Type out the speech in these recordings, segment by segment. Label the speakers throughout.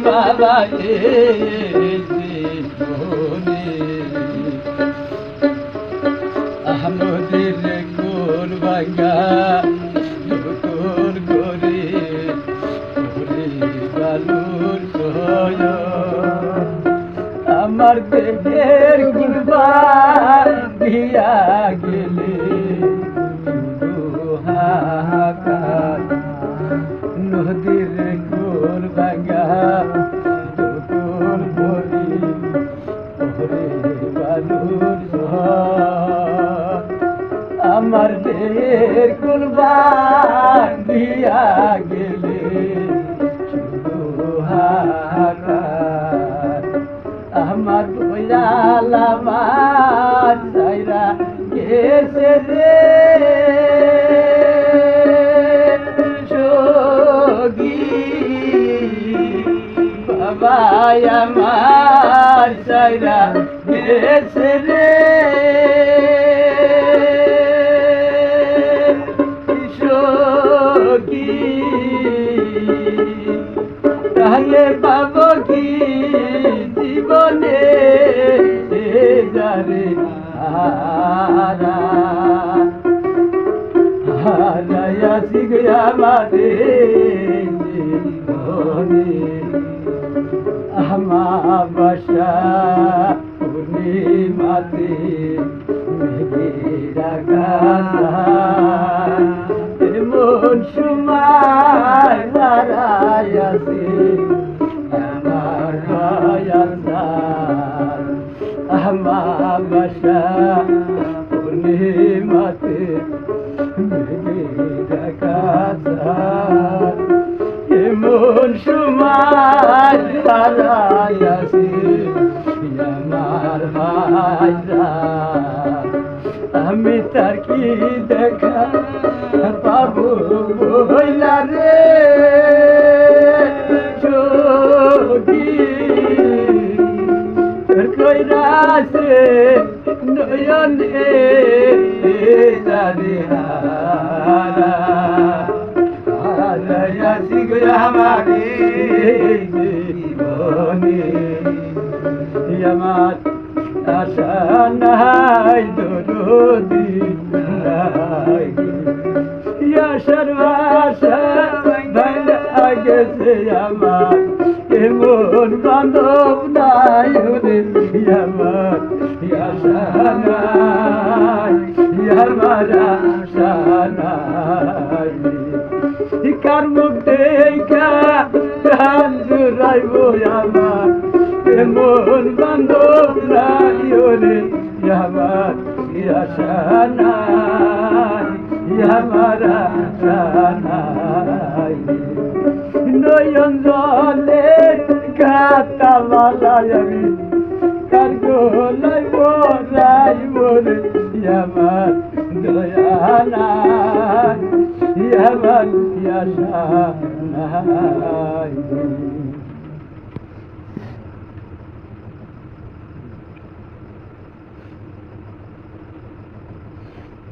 Speaker 1: বাবা আহমদের কোন বাঙ্গা আমার দেহের কুরবান কোল কোল। আমার দেহের কুরবান দিয়া গেলে শুধু হাহাকার আমার আমার সাইরা গেছে রে বাবা আমার সাইরা গেছে রে। তাহলে পাবো কি জীবনে? যারে হারা। হারাইয়া শিখে আমাদের বাসা পূর্ণিমাতে মেঘেরা এমন সময় হারাইয়াছে আমার দয়াল আমার বাসা গাথা এমন সময় হারাইয়াছে আমার ভাইরা। আমি তার কি দেখা পাবো বইলা রে? কইরাছে নয়নে জানি হারা। শিখ আমারে জীবনে আমার আশা নাই দরদি নাই আশার আশা ভাঙা গেছে আমার এমন বান্ধব নাই রে আমার আশা নাই কার মুখ দেখা প্রাণ জুড়াইব আমার। এমন বান্ধব নাই রে আমার আশা নাই আমার আশা নাই। নয়ন জলে কাটা মালাই আমি, কার গোলাই বরাই বলে আমার দয়া নাই আমার আশা নাই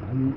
Speaker 1: আমি